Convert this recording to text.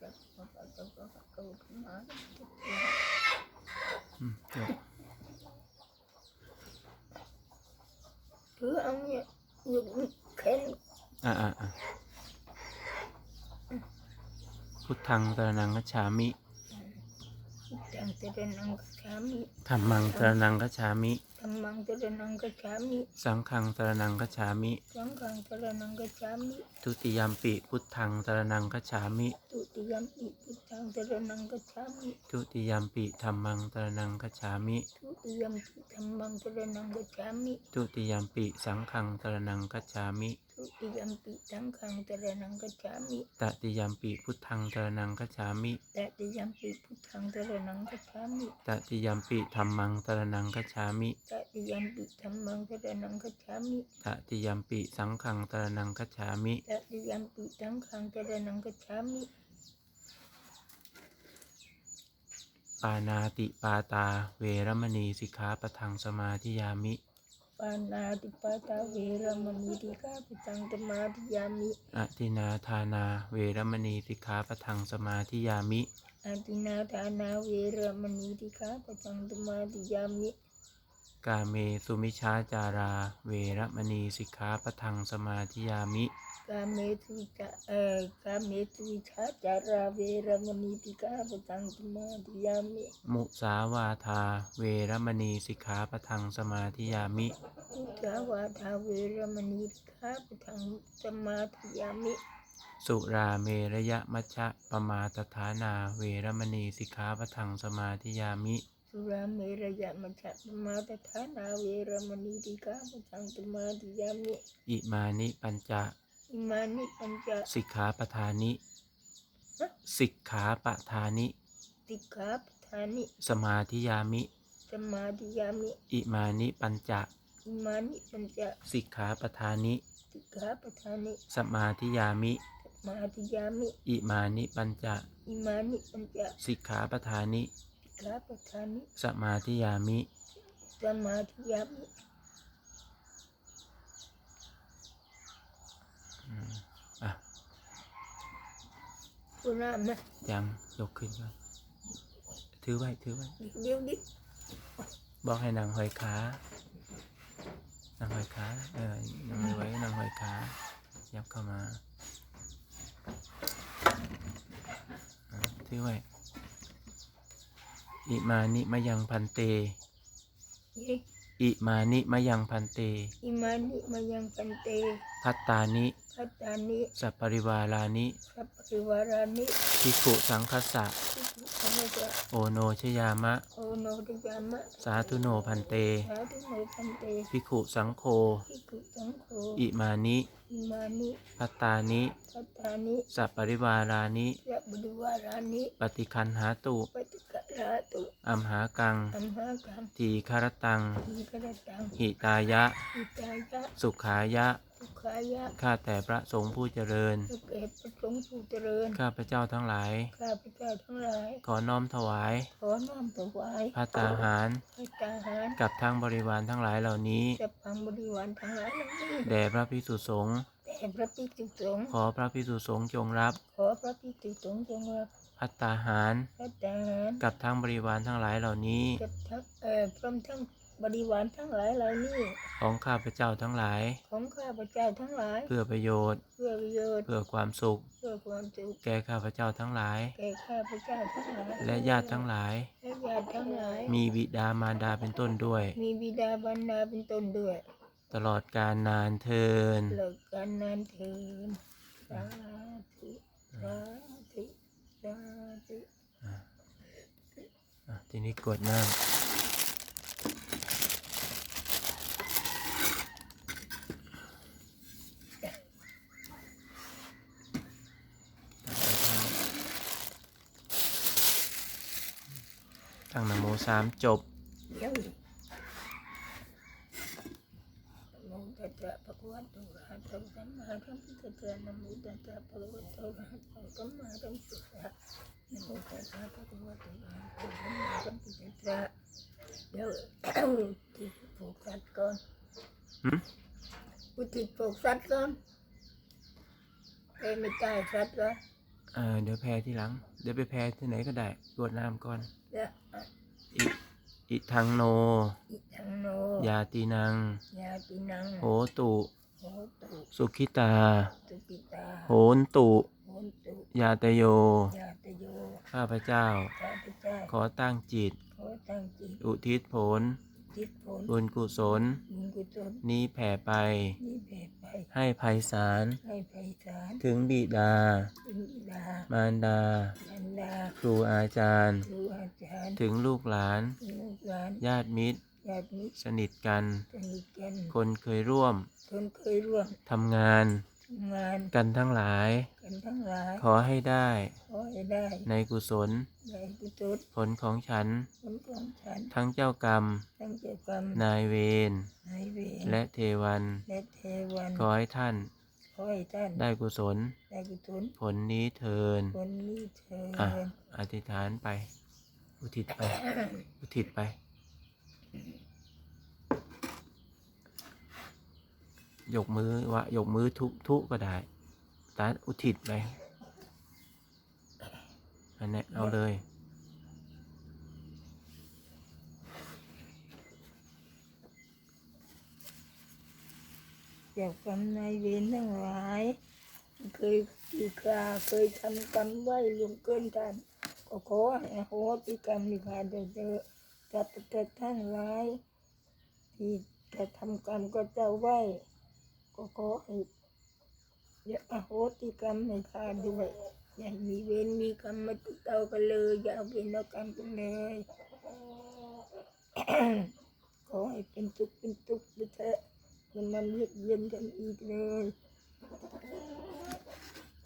จักพระปัจจุบันพระกุธมาอืมจบถือเอาเนี่ยอยู่เข็นอ่าอ่าพุทธังตระนังกัจฉามิจังเจริญนังกัจฉามิธรรมังตระนังกัจฉามิ ธรรมังเจริญนังกัจฉามิ สังฆังตระนังกัจฉามิ สังฆังเจริญนังกัจฉามิ ทุติยมปิพุทธังตระนังกัจฉามิ ตุติยมปิพุทธังเจริญนังกัจฉามิ ทุติยมปิธรรมังตระนังกัจฉามิ ทุติยมปิธรรมังเจริญนังกัจฉามิทุติยมปิสังฆังตระนังกัจฉามิ ทุติยมปิสังฆังเจริญนังกัจฉามิตติยมปิพุทธังตระนังกัจฉามิตติยมปิพุทธังเจริญนังกัจฉามิตติยมปิธรรมังตระนังกัจฉามิตติยมปิธรรมังเจริญนังกัจฉามิตติยมปิสังฆังตระนังกัจฉามิตติยมปิสังฆังเจริญนังกัจฉามิปานาติปาตา เวรมณีสิกขาปะทังสมาธิยามิ ปานาติปาตาเวรมณีติกาปิตังตมาธิยามิอตินาทานาเวรมณีสิกขาปะทังสมาธิยามิ อาตินาทานาเวรมณีติกาปิตังตมาธิยามิ กาเมสุมิชาจารา เวรมณีสิกขาปะทังสมาธิยามิ กาเมตุจะเอ่อกาเมตุวิชาจาราเวรมณีติกาปิตังตมาธิยามิ มุสาวาทา เวรมณีสิกขาปะทังสมาธิยามิ อุจาวาทาเวรมณีติกาปิตังตมาธิยามิ สุราเมระยะมัชฌะปมาตฐานา เวรมณีสิกขาปะทังสมาธิยามิ สุราเมรยะมัจจตมาตฐานาเวรมณีติกาปิตังตมาธิยามิ อิมานิปัญจ อิมานิปัญจสิกขาปทานิฮะสิกขาปทานิ ติขาปทานิสมาธิยามิ สมาธิยามิอิมานิปัญจอิมานิปัญจสิกขาปทานิ ติขาปทานิสมาธิยามิ สมาธิยามิอิมานิปัญจอิมานิปัญจสิกขาปทานิ ติขาปทานิสมาธิยามิ สมาธิยามิ คุณน้ำนะยังยกขึ้นก่อนถือไว้ถือไว้เดี๋ยวดิบอกให้นางหอยขานางหอยขาเออนั่งไว้นางหอยขายับเข้ามาอะถือไว้อิมานิมะยังพันเตเย้ อิมานิมะยังพันเต อิมานิมายังปันเต พัตตานิ พัตตานิ สัปปริวารานิ สัพพิวารานิภิกขุสังคัสสะทิฏฐิธรรมะโอโนชยามะ โอโนติยามะ สาธุโนพันเต สาธุโนพันเตภิกขุสังโฆภิกขุสังโฆ อิมานิ อิมานิ พัตตานิ พัตตานิ สัปปริวารานิยะบุริวารานิ ปฏิคันหาตุปฏิ กะราตุอัมหากัง อัมหากัมทีคารตัง ทีกระตังหิตายะ อิตายะสุขายะทุกขายะข้าแต่พระสงฆ์ผู้เจริญสุเกตประสงค์ผู้เจริญข้าพระเจ้าทั้งหลาย ข้าพเจ้าทั้งหลาย ขอน้อมถวายขอน้อมถวายพระตาหาร พระตาหารกับทั้งบริวารทั้งหลายเหล่านี้ จะพังบริวารทั้งหลายเหล่านี้แด่พระพิสุสงฆ์ แต่พระภิกษุสงฆ์ขอพระพิสุสงฆ์จงรับ ขอพระภิกษุสงฆ์จงรับ พัตตาหารพระตาหารกับทั้งบริวารทั้งหลายเหล่านี้ กับทั้งเอ่อพร้อมทั้งบริวารทั้งหลายเหล่านี้ ของข้าพเจ้าทั้งหลาย ของข้าพเจ้าทั้งหลาย เพื่อประโยชน์ เพื่อประโยชน์ เพื่อความสุข เพื่อความสุข แก่ข้าพเจ้าทั้งหลาย แก่ข้าพเจ้าทั้งหลาย และญาติทั้งหลาย และญาติทั้งหลาย มีบิดามารดาเป็นต้นด้วย มีบิดาบรรดาเป็นต้นด้วย ตลอดการนานเทินเลิกกันนานเถินสาธุสาธุสาธุอะ ทีนี้กดนั่งตั้งนโมสามจบ เดี๋ยวนะโมตัสสะภะคะวะโตอะระหะโตสัมมาสัมพุทธัสสะนะโมตัสสะภะคะวะโตอะระหะโตสัมมาสัมพุทธัสสะนะโมตัสสะภะคะวะโตอะระหะโตสัมมาสัมพุทธัสสะเดี๋ยวที่ปลูกสัตว์ก่อนหืมอุทิศปลูกสัตว์ก่อนเอ้ยไม่ตายสัตว์เหรอเออเดี๋ยวแพ้ที่หลัง เดี๋ยวไปแพ้ที่ไหนก็ได้กรวดน้ำก่อนเด้ออะ อิอิทังโน อิทังโน ยาตีนัง ยาตินัง โหตุ โหตุ สุขิตา สุปิตา โหนตุ โหนตุ ยาตโย ยาตโย ข้าพเจ้า ข้าพเจ้า ขอตั้งจิต ขอตั้งจิต อุทิศผลจิตผลบุญกุศลบุญกุศล นี้แผ่ไปนี้เบิดไปให้ไพศาลให้ไพศาลถึงบิดาถึงบิดา มารดาบรร ดา ครูอาจารย์ ครูอาจารย์ถึงลูกหลาน ถึงลูกหลานญาติมิตร ญาติมิตรสนิทกัน สนิทกันคนเคยร่วมคนเคยร่วมทำงานทำงานกันทั้งหลาย กันทั้งหลาย ขอให้ได้ขอให้ได้ในกุศลได้กุศลผลของฉัน ผลของฉัน ทั้งเจ้ากรรมตั้งเจ้ากรรมนายเวรนายเวรและเทวัน และเทวัน ขอให้ท่าน ขอให้ท่านได้กุศล ได้กุศลผลนี้เทินผลนี้เถิอะดอธิษฐานไป อุทิศไป อุทิศไป ยกมือวะยกมือทุทุก็ได้ตาอุทิศไปอันนี้เอาเลย จากรรมนายเวรทั้งหลาย เคยที่กาเคยทำกรรมไว้ลงเกินท่านก็ขอให้อโหสิกรรมนิพพานเจอจับเถิดทั้งหลายที่กระทำกรรมก็เจ้าไว้ ก็ขอให้อย่าอโหสิกรรมในข้าด้วยอย่ามีเวรมีกรรมมาติดต่อกันเลย อย่าเอาเวรเอากรรมกันเลยขอให้เป็นทุกข์เป็นทุกข์ไปเถอะ มันมันเยียดเย็นกันอีกเลย